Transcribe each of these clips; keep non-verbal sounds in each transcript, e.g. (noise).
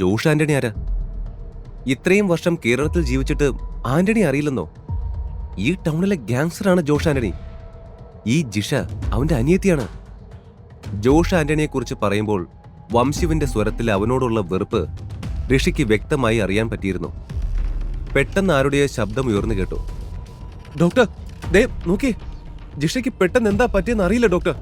Josh Antony ആരാ? ഇത്രയും വർഷം കേരളത്തിൽ ജീവിച്ചിട്ട് ആന്റണി അറിയില്ലെന്നോ? ഈ ടൗണിലെ ഗാങ്സ്റ്ററാണ് ജോഷ് ആന്റണി. ഈ ജിഷ അവന്റെ അനിയത്തിയാണ്. ജോഷ് ആന്റണിയെ കുറിച്ച് പറയുമ്പോൾ വംശുവിന്റെ സ്വരത്തിൽ അവനോടുള്ള വെറുപ്പ് ഋഷിക്ക് വ്യക്തമായി അറിയാൻ പറ്റിയിരുന്നു. പെട്ടെന്ന് ആരുടെയോ ശബ്ദം ഉയർന്നു കേട്ടു. ഡോക്ടർ ദേ നോക്കി ജിഷയ്ക്ക് പെട്ടെന്ന് എന്താ പറ്റിയെന്ന് അറിയില്ല ഡോക്ടർ.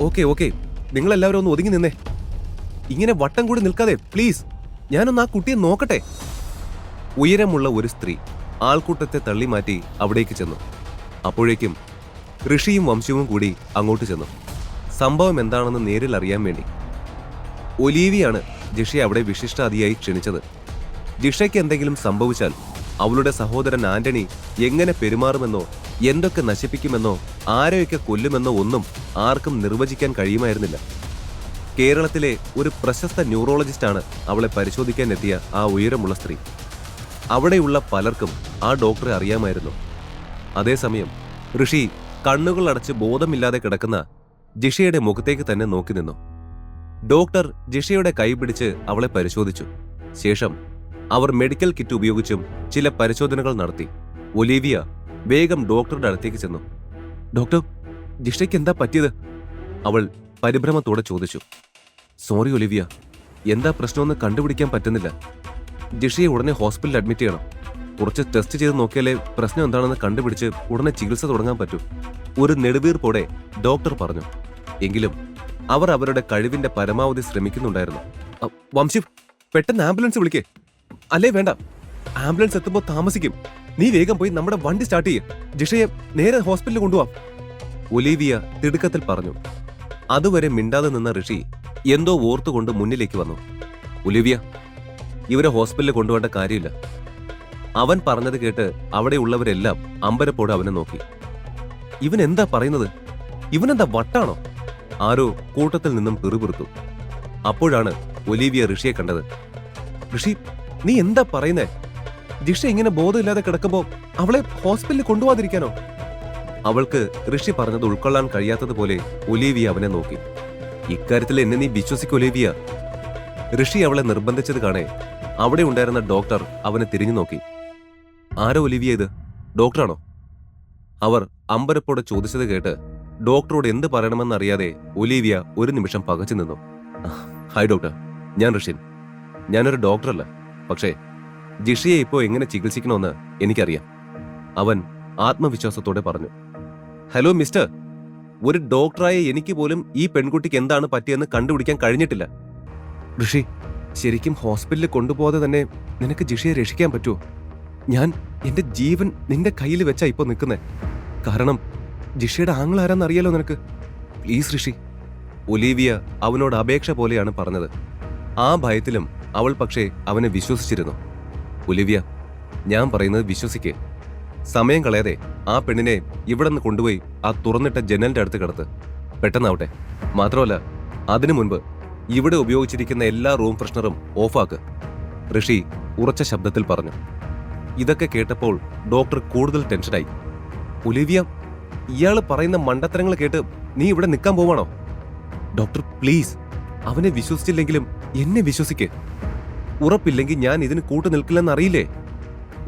Okay okay. നിങ്ങളെല്ലാവരും ഒന്ന് ഒതുങ്ങി നിന്നേ. ഇങ്ങനെ വട്ടം കൂടി നിൽക്കാതെ പ്ലീസ് ഞാനൊന്ന് ആ കുട്ടിയെ നോക്കട്ടെ. ഉയരമുള്ള ഒരു സ്ത്രീ ആൾക്കൂട്ടത്തെ തള്ളി മാറ്റി അവിടേക്ക് ചെന്നു. അപ്പോഴേക്കും ഋഷിയും വംശവും കൂടി അങ്ങോട്ട് ചെന്നു. സംഭവം എന്താണെന്ന് നേരിൽ അറിയാൻ വേണ്ടി. ഒലീവിയാണ് ജിഷയെ അവിടെ വിശിഷ്ടാതിയായി ക്ഷണിച്ചത്. ജിഷയ്ക്ക് എന്തെങ്കിലും സംഭവിച്ചാൽ അവളുടെ സഹോദരൻ ആന്റണി എങ്ങനെ പെരുമാറുമെന്നോ എന്തൊക്കെ നശിപ്പിക്കുമെന്നോ ആരെയൊക്കെ കൊല്ലുമെന്നോ ഒന്നും ആർക്കും നിർവചിക്കാൻ കഴിയുമായിരുന്നില്ല. കേരളത്തിലെ ഒരു പ്രശസ്ത ന്യൂറോളജിസ്റ്റാണ് അവളെ പരിശോധിക്കാൻ എത്തിയ ആ ഉയരമുള്ള സ്ത്രീ. അവിടെയുള്ള പലർക്കും ആ ഡോക്ടറെ അറിയാമായിരുന്നു. അതേസമയം ഋഷി കണ്ണുകൾ അടച്ച് ബോധമില്ലാതെ കിടക്കുന്ന ജിഷയുടെ മുഖത്തേക്ക് തന്നെ നോക്കി നിന്നു. ഡോക്ടർ ജിഷയുടെ കൈ പിടിച്ച് അവളെ പരിശോധിച്ചു. ശേഷം അവർ മെഡിക്കൽ കിറ്റ് ഉപയോഗിച്ചും ചില പരിശോധനകൾ നടത്തി. ഒലീവിയ വേഗം ഡോക്ടറുടെ അടുത്തേക്ക് ചെന്നു. ഡോക്ടർ ജിഷയ്ക്ക് എന്താ പറ്റിയത്? അവൾ പരിഭ്രമത്തോടെ ചോദിച്ചു. സോറി ഒലിവിയ എന്താ പ്രശ്നമെന്ന് കണ്ടുപിടിക്കാൻ പറ്റുന്നില്ല. ജിഷയെ ഉടനെ ഹോസ്പിറ്റലിൽ അഡ്മിറ്റ് ചെയ്യണം. കുറച്ച് ടെസ്റ്റ് ചെയ്ത് നോക്കിയാലേ പ്രശ്നം എന്താണെന്ന് കണ്ടുപിടിച്ച് ഉടനെ ചികിത്സ തുടങ്ങാൻ പറ്റൂ. ഒരു നെടുവീർപ്പോടെ ഡോക്ടർ പറഞ്ഞു. എങ്കിലും അവർ അവരുടെ കഴിവിന്റെ പരമാവധി ശ്രമിക്കുന്നുണ്ടായിരുന്നു. വംശി പെട്ടെന്ന് ആംബുലൻസ് വിളിക്കേ. അല്ലേ വേണ്ട. ആംബുലൻസ് എത്തുമ്പോൾ താമസിക്കും. നീ വേഗം പോയി നമ്മുടെ വണ്ടി സ്റ്റാർട്ട് ചെയ്യ്. ജിഷയെ നേരെ ഹോസ്പിറ്റലിൽ കൊണ്ടുപോവാം. ഒലീവിയ തിടുക്കത്തിൽ പറഞ്ഞു. അതുവരെ മിണ്ടാതെ നിന്ന ഋഷി എന്തോ ഓർത്തുകൊണ്ട് മുന്നിലേക്ക് വന്നു. ഒലിവിയ ഇവരെ ഹോസ്പിറ്റലിൽ കൊണ്ടുപോകേണ്ട കാര്യമില്ല. അവൻ പറഞ്ഞത് കേട്ട് അവിടെയുള്ളവരെല്ലാം അമ്പരപ്പോടെ അവനെ നോക്കി. ഇവൻ എന്താ പറയുന്നത്? ഇവനെന്താ വട്ടാണോ? ആരോ കൂട്ടത്തിൽ നിന്നും പിറുപിറുത്തു. അപ്പോഴാണ് ഒലീവിയ ഋഷിയെ കണ്ടത്. ഋഷി നീ എന്താ പറയുന്നേ? ജിഷ ഇങ്ങനെ ബോധമില്ലാതെ കിടക്കുമ്പോൾ അവളെ ഹോസ്പിറ്റലിൽ കൊണ്ടുപോകാതിരിക്കാനോ? അവൾക്ക് ഋഷി പറഞ്ഞത് ഉൾക്കൊള്ളാൻ കഴിയാത്തതുപോലെ ഒലീവിയ അവനെ നോക്കി. ഇക്കാര്യത്തിൽ എന്നെ നീ വിശ്വസിക്കും ഒലീവിയ. ഋഷി അവളെ നിർബന്ധിച്ചത് കാണേ. അവിടെ ഉണ്ടായിരുന്ന ഡോക്ടർ അവനെ തിരിഞ്ഞു നോക്കി. ആരോ ഒലിവിയ ഇത്? ഡോക്ടറാണോ? അവർ അമ്പരപ്പോടെ ചോദിച്ചത് കേട്ട് ഡോക്ടറോട് എന്ത് പറയണമെന്നറിയാതെ ഒലീവിയ ഒരു നിമിഷം പകച്ചു നിന്നു. ഹായ് ഡോക്ടർ ഞാൻ ഋഷിൻ. ഞാനൊരു ഡോക്ടറല്ല. പക്ഷേ ജിഷയെ ഇപ്പോൾ എങ്ങനെ ചികിത്സിക്കണമെന്ന് എനിക്കറിയാം അവൻ ആത്മവിശ്വാസത്തോടെ പറഞ്ഞു. Hello mister. ഒരു ഡോക്ടറായ എനിക്ക് പോലും ഈ പെൺകുട്ടിക്ക് എന്താണ് പറ്റിയെന്ന് കണ്ടുപിടിക്കാൻ കഴിഞ്ഞിട്ടില്ല. ഋഷി ശരിക്കും ഹോസ്പിറ്റലിൽ കൊണ്ടുപോകാതെ തന്നെ നിനക്ക് ജിഷയെ രക്ഷിക്കാൻ പറ്റുമോ ഞാൻ എന്റെ ജീവൻ നിന്റെ കയ്യിൽ വെച്ചാ ഇപ്പൊ നിൽക്കുന്നേ. കാരണം ജിഷയുടെ ആങ്ങളാരാന്ന് അറിയാലോ നിനക്ക്? Please Rishi. ഒലീവിയ അവനോട് അപേക്ഷ പോലെയാണ് പറഞ്ഞത്. ആ ഭയത്തിലും അവൾ പക്ഷേ അവനെ വിശ്വസിച്ചിരുന്നു. ഒലിവിയ ഞാൻ പറയുന്നത് വിശ്വസിക്ക്. സമയം കളയാതെ ആ പെണ്ണിനെ ഇവിടെ നിന്ന് കൊണ്ടുപോയി ആ തുറന്നിട്ട ജനലിന്റെ അടുത്ത് കിടത്ത്. പെട്ടെന്നാവട്ടെ. മാത്രമല്ല അതിനു മുൻപ് ഇവിടെ ഉപയോഗിച്ചിരിക്കുന്ന എല്ലാ റൂം ഫ്രഷ്നറും ഓഫാക്ക്. ഋഷി ഉറച്ച ശബ്ദത്തിൽ പറഞ്ഞു. ഇതൊക്കെ കേട്ടപ്പോൾ ഡോക്ടർ കൂടുതൽ ടെൻഷനായി. ഒലിവിയ ഇയാൾ പറയുന്ന മണ്ടത്തരങ്ങൾ കേട്ട് നീ ഇവിടെ നിൽക്കാൻ പോവാണോ? ഡോക്ടർ പ്ലീസ് അവനെ വിശ്വസിച്ചില്ലെങ്കിലും എന്നെ വിശ്വസിക്ക്. ഉറപ്പില്ലെങ്കിൽ ഞാൻ ഇതിന് കൂട്ടു നിൽക്കില്ലെന്ന് അറിയില്ലേ?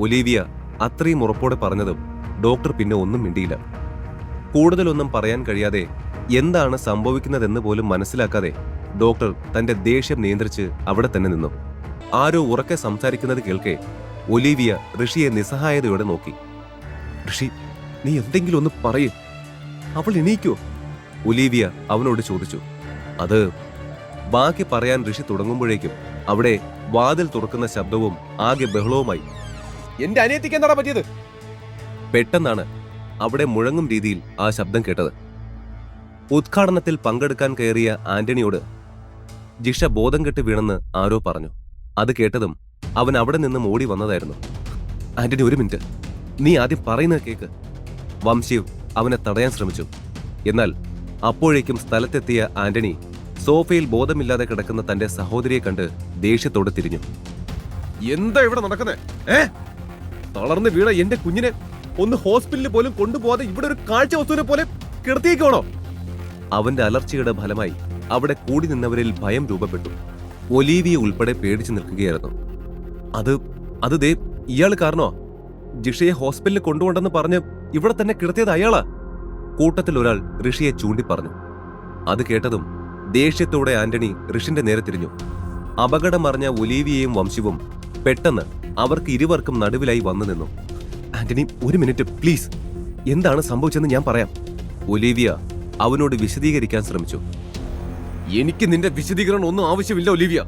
ഒലീവിയ അത്രയും ഉറപ്പോടെ പറഞ്ഞതും ഡോക്ടർ പിന്നെ ഒന്നും മിണ്ടിയില്ല. കൂടുതലൊന്നും പറയാൻ കഴിയാതെ എന്താണ് സംഭവിക്കുന്നതെന്ന് പോലും മനസ്സിലാക്കാതെ ഡോക്ടർ തന്റെ ദേഷ്യം നിയന്ത്രിച്ച് അവിടെ തന്നെ നിന്നു. ആരോ ഉറക്കെ സംസാരിക്കുന്നത് കേൾക്കെ ഒലീവിയ ഋഷിയെ നിസ്സഹായതയോടെ നോക്കി. ഋഷി നീ എന്തെങ്കിലും ഒന്ന് പറയേ. അവൾ എണീക്കോ. ഒലീവിയ അവനോട് ചോദിച്ചു. അത് ബാക്കി പറയാൻ ഋഷി തുടങ്ങുമ്പോഴേക്കും അവിടെ വാതിൽ തുറക്കുന്ന ശബ്ദവും ആകെ ബഹളവുമായി എന്റെ അനിയത്തിക്ക് എന്താടാ പറ്റിയത്? പെട്ടെന്നാണ് അവിടെ മുഴങ്ങും രീതിയിൽ ആ ശബ്ദം കേട്ടത്. ഉദ്ഘാടനത്തിൽ പങ്കെടുക്കാൻ കയറിയ ആന്റണിയോട് ജിഷ ബോധം കെട്ട് വീണെന്ന് ആരോ പറഞ്ഞു. അത് കേട്ടതും അവൻ അവിടെ നിന്നും ഓടി വന്നതായിരുന്നു. ആന്റണി ഒരു മിനിറ്റ്. നീ ആദ്യം പറയുന്നത് കേക്ക്. വംശീവ് അവനെ തടയാൻ ശ്രമിച്ചു. എന്നാൽ അപ്പോഴേക്കും സ്ഥലത്തെത്തിയ ആന്റണി സോഫയിൽ ബോധമില്ലാതെ കിടക്കുന്ന തന്റെ സഹോദരിയെ കണ്ട് ദേഷ്യത്തോടെ തിരിഞ്ഞു. എന്താ ഇവിടെ നടക്കുന്നത് ഏ? തളർന്ന് വീണ എന്റെ കുഞ്ഞിനെ ഒന്ന് ഹോസ്പിറ്റലിൽ പോലും കൊണ്ടുപോകാതെ ഇവിടെ ഒരു കാഴ്ച വസ്തുവിനെ പോലെ കിടത്തിയേക്കോണോ അവന്റെ അലർച്ചയുടെ ഫലമായി അവിടെ കൂടി നിന്നവരിൽ ഭയം രൂപപ്പെട്ടു. ഒലീവിയ ഉൾപ്പെടെ പേടിച്ചു നിൽക്കുകയായിരുന്നു. അത് അത് ദേ ഇയാൾ കാരണോ? ജിഷയെ ഹോസ്പിറ്റലിൽ കൊണ്ടുപോണ്ടെന്ന് പറഞ്ഞ് ഇവിടെ തന്നെ കിടത്തിയത് അയാളാ? കൂട്ടത്തിൽ ഒരാൾ ഋഷിയെ ചൂണ്ടി പറഞ്ഞു അത് കേട്ടതും ദേഷ്യത്തോടെ ആന്റണി ഋഷിന്റെ നേരെ തിരിഞ്ഞു. അപകടമറിഞ്ഞ ഒലീവിയയും വംശവും പെട്ടെന്ന് അവർക്ക് ഇരുവർക്കും നടുവിലായി വന്നു നിന്നു. ആന്റണി ഒരു മിനിറ്റ് പ്ലീസ്. എന്താണ് സംഭവിച്ചെന്ന് ഞാൻ പറയാം. ഒലീവിയ അവനോട് വിശദീകരിക്കാൻ ശ്രമിച്ചു. എനിക്ക് നിന്റെ വിശദീകരണം ഒന്നും ആവശ്യമില്ല ഒലീവിയ.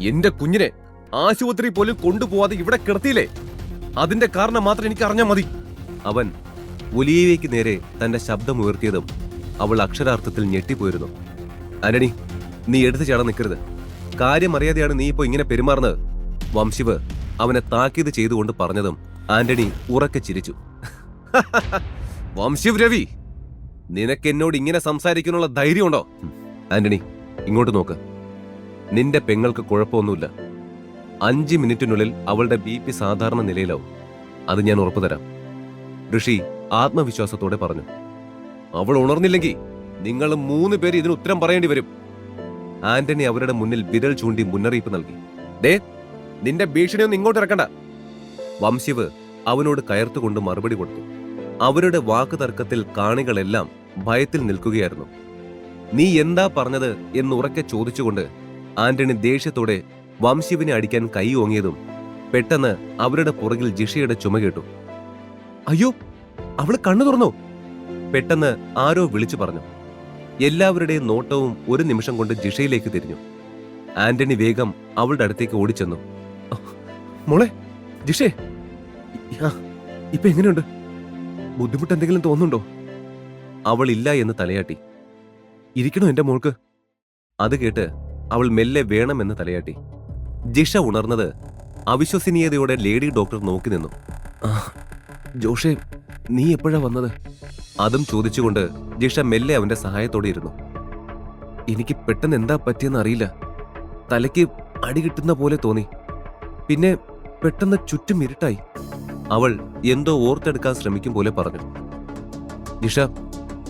എന്റെ കുഞ്ഞിനെ ആശുപത്രി പോലും കൊണ്ടുപോവാതെ ഇവിടെ കിടത്തിയില്ലേ? അതിന്റെ കാരണം മാത്രം എനിക്ക് അറിഞ്ഞാൽ മതി. അവൻ ഒലീവിയയ്ക്ക് നേരെ തന്റെ ശബ്ദം ഉയർത്തിയതും അവൾ അക്ഷരാർത്ഥത്തിൽ ഞെട്ടിപ്പോയിരുന്നു. ആന്റണി നീ എടുത്തു ചാടാൻ നിൽക്കരുത്. കാര്യം അറിയാതെയാണ് നീ ഇപ്പോ ഇങ്ങനെ പെരുമാറുന്നത്. വംശിവ് അവനെ താക്കീത് ചെയ്തുകൊണ്ട് പറഞ്ഞതും ആന്റണി ഉറക്കെ ചിരിച്ചു. (laughs) വംശിവ് രവി നിനക്ക് എന്നോട് ഇങ്ങനെ സംസാരിക്കാനുള്ള ധൈര്യമുണ്ടോ? ആന്റണി ഇങ്ങോട്ട് നോക്ക്. നിന്റെ പെങ്ങൾക്ക് കുഴപ്പമൊന്നുമില്ല. അഞ്ച് മിനിറ്റിനുള്ളിൽ അവളുടെ ബി പി സാധാരണ നിലയിലാവും. അത് ഞാൻ ഉറപ്പു തരാം. ഋഷി ആത്മവിശ്വാസത്തോടെ പറഞ്ഞു. അവൾ ഉണർന്നില്ലെങ്കിൽ നിങ്ങൾ മൂന്ന് പേര് ഇതിന് ഉത്തരം പറയേണ്ടി വരും. ആന്റണി അവരുടെ മുന്നിൽ വിരൽ ചൂണ്ടി മുന്നറിയിപ്പ് നൽകി. ദേ നിന്റെ ഭീഷണിയൊന്നും ഇങ്ങോട്ട് ഇറക്കണ്ട. വംശിവ് അവനോട് കയർത്തുകൊണ്ട് മറുപടി കൊടുത്തു. അവരുടെ വാക്ക് തർക്കത്തിൽ കാണികളെല്ലാം ഭയത്തിൽ നിൽക്കുകയായിരുന്നു. നീ എന്താ പറഞ്ഞത്? എന്ന് ഉറക്കെ ചോദിച്ചുകൊണ്ട് ആന്റണി ദേഷ്യത്തോടെ വംശിവിനെ അടിക്കാൻ കൈ ഓങ്ങിയതും പെട്ടെന്ന് അവരുടെ പുറകിൽ ജിഷയുടെ ചുമ കേട്ടു. അയ്യോ അവൾ കണ്ണു തുറന്നു. പെട്ടെന്ന് ആരോ വിളിച്ചു പറഞ്ഞു. എല്ലാവരുടെയും നോട്ടവും ഒരു നിമിഷം കൊണ്ട് ജിഷയിലേക്ക് തിരിഞ്ഞു. ആന്റണി വേഗം അവളുടെ അടുത്തേക്ക് ഓടിച്ചെന്നു. "അഹ്, മോളെ ജിഷേ. ഇപ്പൊ എങ്ങനെയുണ്ട്? ബുദ്ധിമുട്ട് എന്തെങ്കിലും തോന്നുന്നുണ്ടോ? അവൾ ഇല്ല എന്ന് തലയാട്ടി. ഇരിക്കണോ എന്റെ മോൾക്ക്? അത് കേട്ട് അവൾ മെല്ലെ വേണമെന്ന് തലയാട്ടി. ജിഷ ഉണർന്നത് അവിശ്വസനീയതയോടെ ലേഡി ഡോക്ടർ നോക്കി നിന്നു. "ആ, ജോഷേ നീ എപ്പോഴാ വന്നത്? അതും ചോദിച്ചുകൊണ്ട് ജിഷ മെല്ലെ അവന്റെ സഹായത്തോടെ ഇരുന്നു. എനിക്ക് പെട്ടെന്ന് എന്താ പറ്റിയെന്ന് അറിയില്ല. തലയ്ക്ക് അടി കിട്ടുന്ന പോലെ തോന്നി. പിന്നെ പെട്ടെന്ന് ചുറ്റും ഇരുട്ടായി. അവൾ എന്തോ ഓർത്തെടുക്കാൻ ശ്രമിക്കും പോലെ പറഞ്ഞു. നിഷ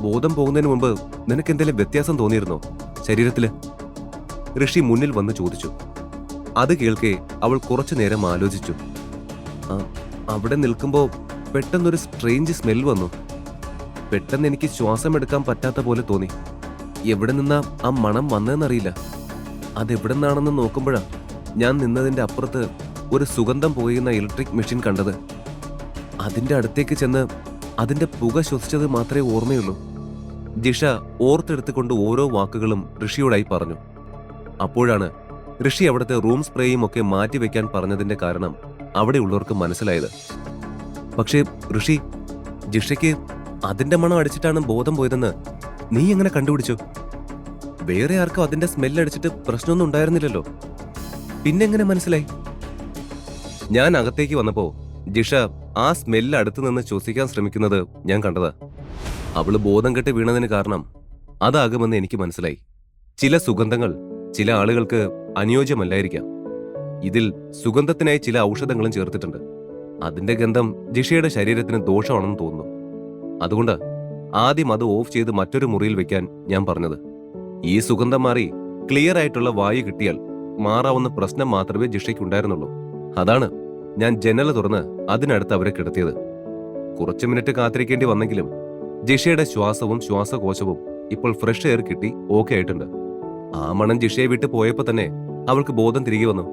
ബോധം പോകുന്നതിന് മുമ്പ് നിനക്ക് എന്തെങ്കിലും വ്യത്യാസം തോന്നിയിരുന്നോ? ശരീരത്തിൽ? ഋഷി മുന്നിൽ വന്ന് ചോദിച്ചു. അത് കേൾക്കെ അവൾ കുറച്ചു നേരം ആലോചിച്ചു. "ആ, അവിടെ നിൽക്കുമ്പോ പെട്ടെന്നൊരു സ്ട്രേഞ്ച് സ്മെൽ വന്നു. പെട്ടെന്ന് എനിക്ക് ശ്വാസം എടുക്കാൻ പറ്റാത്ത പോലെ തോന്നി. എവിടെ നിന്നാ ആ മണം വന്നതെന്നറിയില്ല അതെവിടെ നിന്നാണെന്ന് നോക്കുമ്പോഴാണ് ഞാൻ നിന്നതിന്റെ അപ്പുറത്ത് ഒരു സുഗന്ധം പോയുന്ന ഇലക്ട്രിക് മെഷീൻ കണ്ടത്. അതിന്റെ അടുത്തേക്ക് ചെന്ന് അതിന്റെ പുക ശ്വസിച്ചത് മാത്രമേ ഓർമ്മയുള്ളൂ. ജിഷ ഓർത്തെടുത്തുകൊണ്ട് ഓരോ വാക്കുകളും ഋഷിയോടായി പറഞ്ഞു. അപ്പോഴാണ് ഋഷി അവിടുത്തെ റൂം സ്പ്രേയും ഒക്കെ മാറ്റിവെക്കാൻ പറഞ്ഞതിന്റെ കാരണം അവിടെയുള്ളവർക്ക് മനസ്സിലായത്. പക്ഷേ ഋഷി ജിഷയ്ക്ക് അതിന്റെ മണം അടിച്ചിട്ടാണ് ബോധം പോയതെന്ന് നീ എങ്ങനെ കണ്ടുപിടിച്ചു? വേറെ ആർക്കും അതിന്റെ സ്മെല്ലടിച്ചിട്ട് പ്രശ്നമൊന്നും ഉണ്ടായിരുന്നില്ലല്ലോ. പിന്നെങ്ങനെ മനസ്സിലായി? ഞാൻ അകത്തേക്ക് വന്നപ്പോ ജിഷ ആ സ്മെല്ല് അടുത്തു നിന്ന് ശ്വസിക്കാൻ ശ്രമിക്കുന്നത് ഞാൻ കണ്ടതാ. അവൾ ബോധം കെട്ട് വീണതിന് കാരണം അതാകുമെന്ന് എനിക്ക് മനസ്സിലായി. ചില സുഗന്ധങ്ങൾ ചില ആളുകൾക്ക് അനുയോജ്യമല്ലായിരിക്കാം. ഇതിൽ സുഗന്ധത്തിനായി ചില ഔഷധങ്ങളും ചേർത്തിട്ടുണ്ട്. അതിന്റെ ഗന്ധം ജിഷയുടെ ശരീരത്തിന് ദോഷമാണെന്ന് തോന്നുന്നു. അതുകൊണ്ട് ആദ്യം അത് ഓഫ് ചെയ്ത് മറ്റൊരു മുറിയിൽ വെക്കാൻ ഞാൻ പറഞ്ഞത്. ഈ സുഗന്ധം മാറി ക്ലിയർ ആയിട്ടുള്ള വായു കിട്ടിയാൽ മാറാവുന്ന പ്രശ്നം മാത്രമേ ജിഷയ്ക്കുണ്ടായിരുന്നുള്ളൂ. അതാണ് ഞാൻ ജനൽ തുറന്ന് അതിനടുത്ത് അവരെ കിടത്തിയത്. കുറച്ചു മിനിറ്റ് കാത്തിരിക്കേണ്ടി വന്നെങ്കിലും ജിഷയുടെ ശ്വാസവും ശ്വാസകോശവും ഇപ്പോൾ ഫ്രഷ് എയർ കിട്ടി ഓക്കെ ആയിട്ടുണ്ട്. ആ മണം ജിഷയെ വിട്ട് പോയപ്പോൾ തന്നെ അവൾക്ക് ബോധം തിരികെ വന്നു.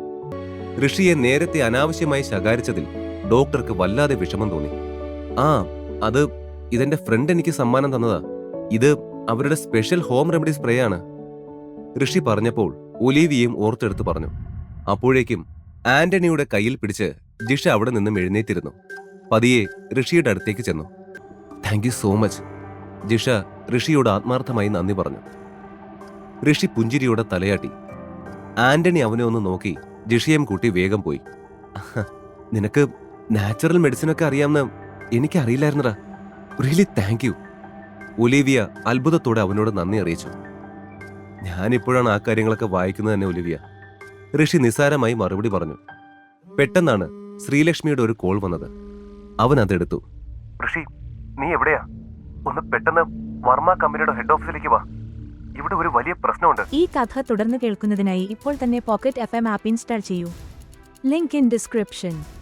ഋഷിയെ നേരത്തെ അനാവശ്യമായി ശകാരിച്ചതിൽ ഡോക്ടർക്ക് വല്ലാതെ വിഷമം തോന്നി. ആ അത് ഇതെന്റെ ഫ്രണ്ട് എനിക്ക് സമ്മാനം തന്നതാ. ഇത് അവരുടെ സ്പെഷ്യൽ ഹോം റെമഡി സ്പ്രേ ആണ്. ഋഷി പറഞ്ഞപ്പോൾ ഒലീവിയും ഓർത്തെടുത്ത് പറഞ്ഞു. അപ്പോഴേക്കും ആന്റണിയുടെ കയ്യിൽ പിടിച്ച് ജിഷ അവിടെ നിന്നും എഴുന്നേറ്റിരുന്നു. പതിയെ ഋഷിയുടെ അടുത്തേക്ക് ചെന്നു. Thank you so much Jisha ഋഷിയോട് ആത്മാർത്ഥമായി നന്ദി പറഞ്ഞു. ഋഷി പുഞ്ചിരിയോടെ തലയാട്ടി. ആന്റണി അവനെ ഒന്ന് നോക്കി ജിഷയും കൂട്ടി വേഗം പോയി. നിനക്ക് നാച്ചുറൽ മെഡിസിനൊക്കെ അറിയാമെന്ന് എനിക്കറിയില്ലായിരുന്നടാ. റിയലി താങ്ക് യു ഒലിവിയ അത്ഭുതത്തോടെ അവനോട് നന്ദി അറിയിച്ചു. ഞാനിപ്പോഴാണ് ആ കാര്യങ്ങളൊക്കെ വായിക്കുന്നത് തന്നെ ഒലിവിയ ഋഷി നിസാരമായി മറുപടി പറഞ്ഞു. പെട്ടെന്നാണ് ശ്രീലക്ഷ്മിയുടെ ഒരു കോൾ വന്നത്. അവൻ അതെടുത്തു. ഋഷി നീ എവിടെയാ? ഒന്ന് പെട്ടെന്ന് വർമ്മ കമ്പനിയുടെ ഹെഡ് ഓഫീസിലേക്ക് വാ. ഇവിടെ ഒരു വലിയ പ്രശ്നമുണ്ട്. ഈ കഥ തുടർന്ന് കേൾക്കുന്നതിനായി ഇപ്പോൾ തന്നെ pocket F M app install ചെയ്യൂ. Link in description